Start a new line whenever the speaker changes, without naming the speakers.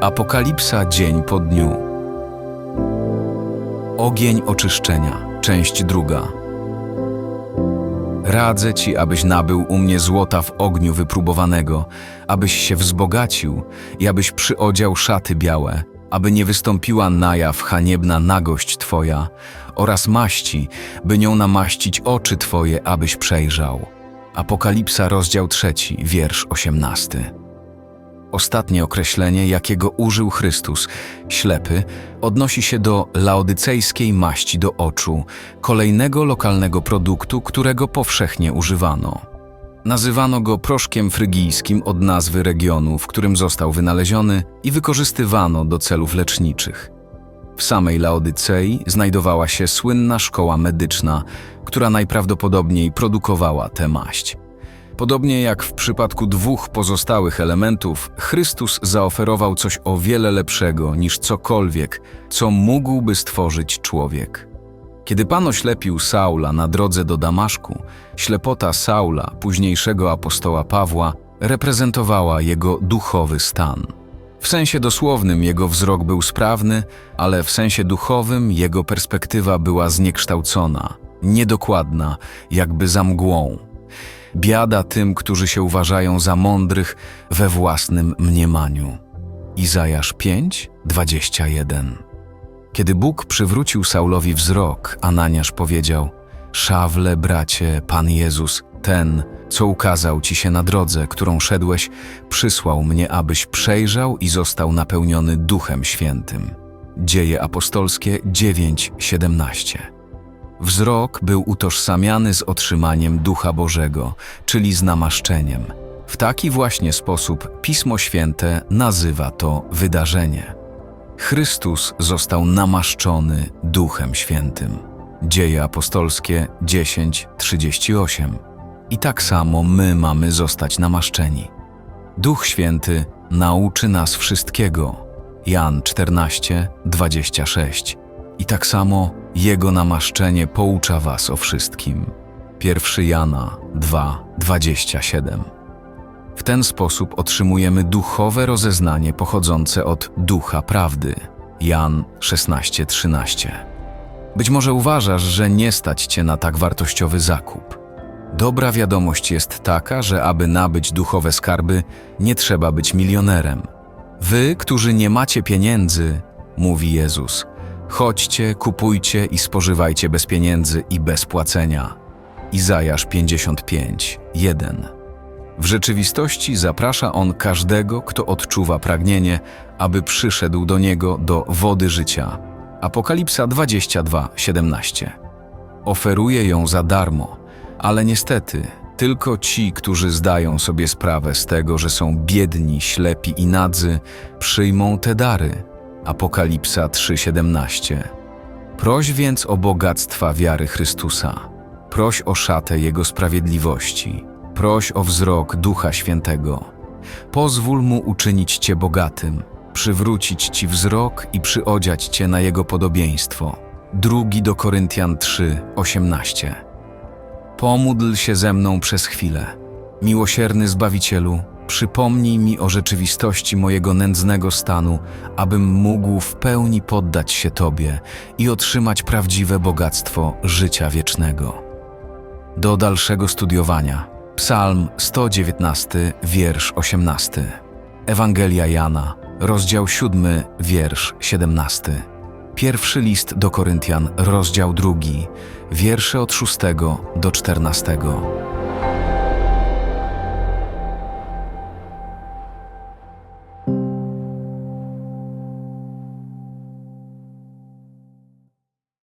Apokalipsa dzień po dniu. Ogień oczyszczenia, część druga. Radzę ci, abyś nabył u mnie złota w ogniu wypróbowanego, abyś się wzbogacił i abyś przyodział szaty białe, aby nie wystąpiła na jaw haniebna nagość twoja oraz maści, by nią namaścić oczy twoje, abyś przejrzał. Apokalipsa, rozdział trzeci, wiersz osiemnasty. Ostatnie określenie, jakiego użył Chrystus, ślepy, odnosi się do laodycejskiej maści do oczu, kolejnego lokalnego produktu, którego powszechnie używano. Nazywano go proszkiem frygijskim od nazwy regionu, w którym został wynaleziony i wykorzystywano do celów leczniczych. W samej Laodycei znajdowała się słynna szkoła medyczna, która najprawdopodobniej produkowała tę maść. Podobnie jak w przypadku dwóch pozostałych elementów, Chrystus zaoferował coś o wiele lepszego niż cokolwiek, co mógłby stworzyć człowiek. Kiedy Pan oślepił Saula na drodze do Damaszku, ślepota Saula, późniejszego apostoła Pawła, reprezentowała jego duchowy stan. W sensie dosłownym jego wzrok był sprawny, ale w sensie duchowym jego perspektywa była zniekształcona, niedokładna, jakby za mgłą. Biada tym, którzy się uważają za mądrych we własnym mniemaniu. Izajasz 5, 21 Kiedy Bóg przywrócił Saulowi wzrok, Ananiasz powiedział Szawle, bracie, Pan Jezus, ten, co ukazał ci się na drodze, którą szedłeś, przysłał mnie, abyś przejrzał i został napełniony Duchem Świętym. Dzieje apostolskie 9:17. Wzrok był utożsamiany z otrzymaniem Ducha Bożego, czyli z namaszczeniem. W taki właśnie sposób Pismo Święte nazywa to wydarzenie. Chrystus został namaszczony Duchem Świętym. Dzieje apostolskie 10:38. I tak samo my mamy zostać namaszczeni. Duch Święty nauczy nas wszystkiego. Jan 14:26. I tak samo Jego namaszczenie poucza was o wszystkim. 1 Jana 2:27. W ten sposób otrzymujemy duchowe rozeznanie pochodzące od Ducha Prawdy. Jan 16:13. Być może uważasz, że nie stać cię na tak wartościowy zakup. Dobra wiadomość jest taka, że aby nabyć duchowe skarby, nie trzeba być milionerem. Wy, którzy nie macie pieniędzy, mówi Jezus, chodźcie, kupujcie i spożywajcie bez pieniędzy i bez płacenia. Izajasz 55, 1. W rzeczywistości zaprasza on każdego, kto odczuwa pragnienie, aby przyszedł do niego do wody życia. Apokalipsa 22, 17. Oferuje ją za darmo, ale niestety tylko ci, którzy zdają sobie sprawę z tego, że są biedni, ślepi i nadzy, przyjmą te dary. Apokalipsa 3:17. Proś więc o bogactwa wiary Chrystusa. Proś o szatę Jego sprawiedliwości. Proś o wzrok Ducha Świętego. Pozwól Mu uczynić Cię bogatym, przywrócić Ci wzrok i przyodziać Cię na Jego podobieństwo. Drugi do Koryntian 3, 18. Pomódl się ze mną przez chwilę. Miłosierny Zbawicielu, przypomnij mi o rzeczywistości mojego nędznego stanu, abym mógł w pełni poddać się Tobie i otrzymać prawdziwe bogactwo życia wiecznego. Do dalszego studiowania. Psalm 119, wiersz 18. Ewangelia Jana, rozdział 7, wiersz 17. Pierwszy list do Koryntian, rozdział 2, wiersze od 6 do 14.